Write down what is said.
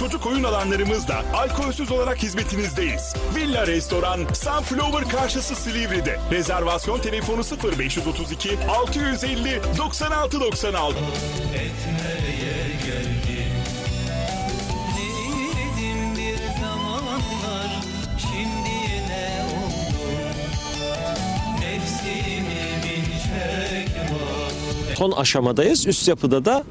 çocuk oyun alanlarımızla alkolsüz olarak hizmetinizdeyiz. Villa Restoran Sunflower karşısı Silivri'de. Rezervasyon telefonu 0532 650 96 96. Neydim bir zamanlar şimdi ne oldum Nefsimi bin çekma Son aşamadayız. Üst yapıda da